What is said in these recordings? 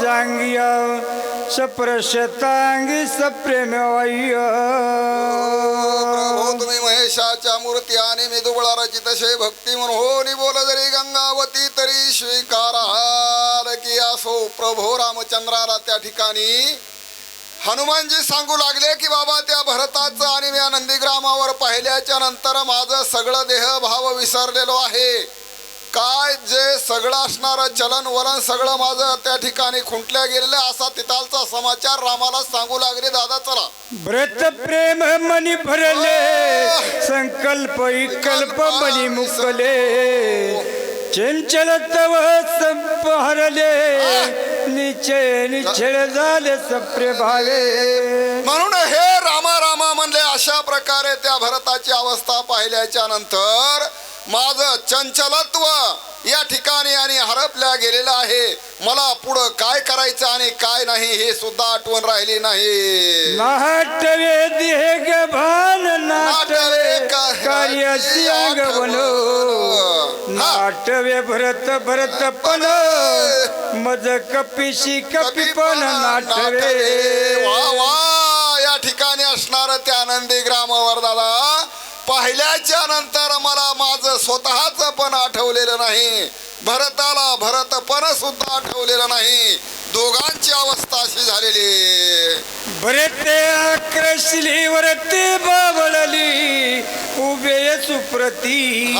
जांगिया सप्रशतांगी सप्रेम प्रभो तुम्ही महेशाच्या मूर्ती आणि मी दुबळा रचित शे भक्ती म्हणून हो, बोल जरी गंगावती तरी स्वीकाराल की असो प्रभो रामचंद्राला त्या ठिकाणी हनुमानजी सांगू लागले की बाबा त्या भरताचं आणि मी नंदीग्रामावर पाहिल्याच्या नंतर माझं सगळं देह भाव विसरलेलो आहे. काय जे सगळं असणारं चलन वलन सगळं माझं त्या ठिकाणी खुंटल्या गेलेलं असा तिथालचा समाचार रामाला सांगू लागले दादा चला. व्रत प्रेम मनी भरले संकल्प विकल्प मनी मुकले. चंचल तव संप हरले निश्चय निश्चळ झाले सप्रे भावे. म्हणून हे रामा रामा म्हणले अशा प्रकारे त्या भरताची अवस्था पाहिल्याच्या नंतर माझं चंचलत्व या ठिकाणी आणि हरपल्या गेलेलं आहे. मला पुढं काय करायचं आणि काय नाही हे सुद्धा आठवण राहिली नाही. नाटवे नाटवे भरत भरत पण. मज कपिशी कपी पण नाटवे वा वा. या ठिकाणी असणार त्या नंदी ग्रामावर दादा पाहिल्याच्या नंतर मला माझं स्वतःच पण आठवलेलं नाही. भरताला भरत पण सुद्धा आठवलेलं नाही. दोघांची अवस्था अशी झालेली. भरते आक्रशली वरते बाबळली उभे सुप्रती.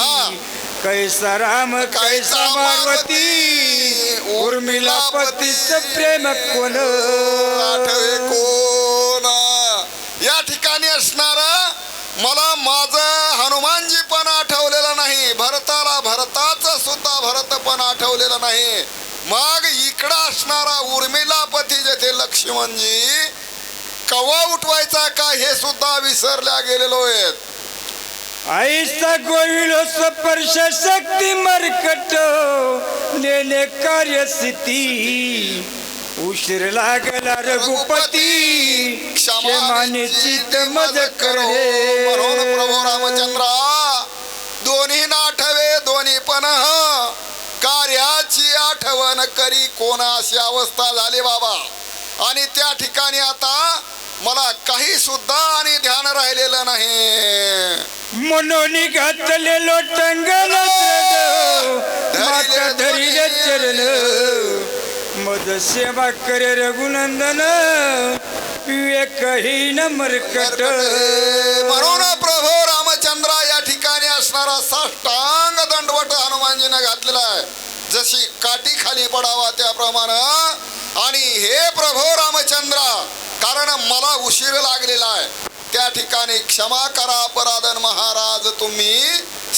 कैसा राम कैसा पार्वती. उर्मिला पतीच प्रेम कोण? आठवे कोण या ठिकाणी असणार मला माझं हनुमानजी पण आठवलेलं नाही. भरताला भरताच सुद्धा भरत पण आठवलेलं नाही. मग इकडं असणारा उर्मिला पती जेथे लक्ष्मणजी कवा उठवायचा का हे सुद्धा विसरल्या गेलेलो आहेत. आईचा गोविलो स्पर्श शक्ती मरकट नेने कार्यस्थिती. उशीर लागला रघुपती. क्षमाने चित मज म्हणून प्रभू रामचंद्रा. दोन्ही नाठवे दोन्ही पण कार्याची आठवण करी कोण अशी अवस्था झाली बाबा. आणि त्या ठिकाणी आता मला काही सुद्धा आणि ध्यान राहिलेलं नाही. म्हणून घातले लोटंगण माता धरिले चरण. मद सेवा करे रघुनंदन. विवेकहीन मरकट। म्हणून प्रभू रामचंद्र या ठिकाणी असणारा साष्टांग दंडवट हनुमानजीने घातलेला आहे. जशी काठी खाली पडावा त्याप्रमाणे. आणि हे प्रभो रामचंद्र कारण मला उशीर लागलेला आहे. त्या ठिकाणी क्षमा करा अपराधन महाराज तुम्ही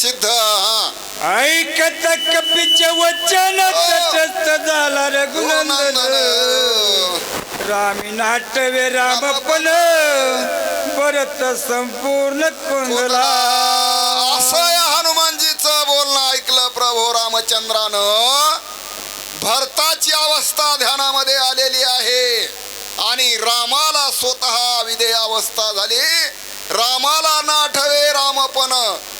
सिद्ध. हा ऐकत कपीचे वचन तटस्थ झाला रघुनंदन. रामी नाटवे रामपण परत संपूर्ण कोंदला असं या हनुमानजीचं बोलणं ऐकलं प्रभू रामचंद्रानं. भरताची अवस्था ध्यानामध्ये आलेली आहे. आणि रामाला स्वतः विधेय अवस्था झाली. रामाला ना आठवे रामपण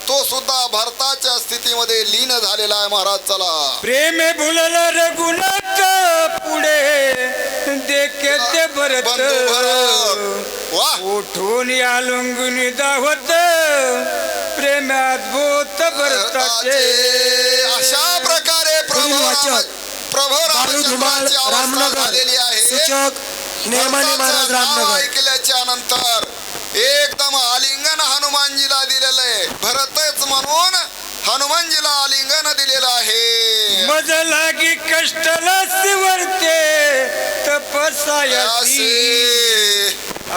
तो सुद्धा भरताच्या स्थितीमध्ये लीन झालेला आहे महाराज चला. प्रेमे भुलल रघुनाथ पुढे देखे ते भरत. बंधू भरत. वा. उठून या लुंगुनी दावत प्रेमात भूत भरताचे. अशा प्रकारे प्रभू वाचक, राम- प्रभू बाळू धुमाळ रामचंद्राची अवस्था रामनगर झालेली आहे. सूचक नेमाने महाराज रामनगर. ऐकल्याच्या नंतर एकदम आलिंगन हनुमानजीला दिलेलं आहे. भरतच म्हणून हनुमानजीला आलिंगन दिलेलं आहे. मज लागी कष्टला सिवरते तपसायासी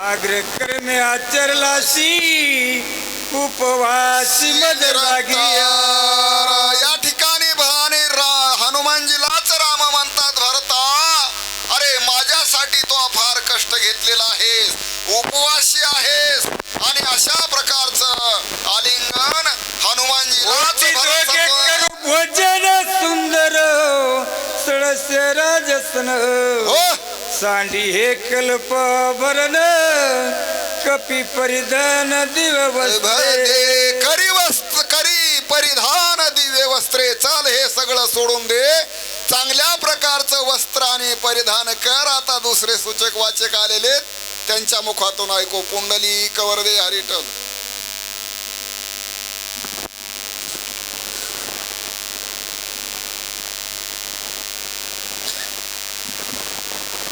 आग्र कर्मे आचरलासी उपवासी मज लागिया राजसन हो. सांडी हे कल्प भरण कपी परिधान भरते करी वस्त्र करी परिधान दिव्य वस्त्रे. चाल हे सगळं सोडून दे. चांगल्या प्रकारचं वस्त्राने परिधान कर. आता दुसरे सूचक वाचक आलेले त्यांच्या मुखातून ऐकू पुंडली कवरदे हरिटल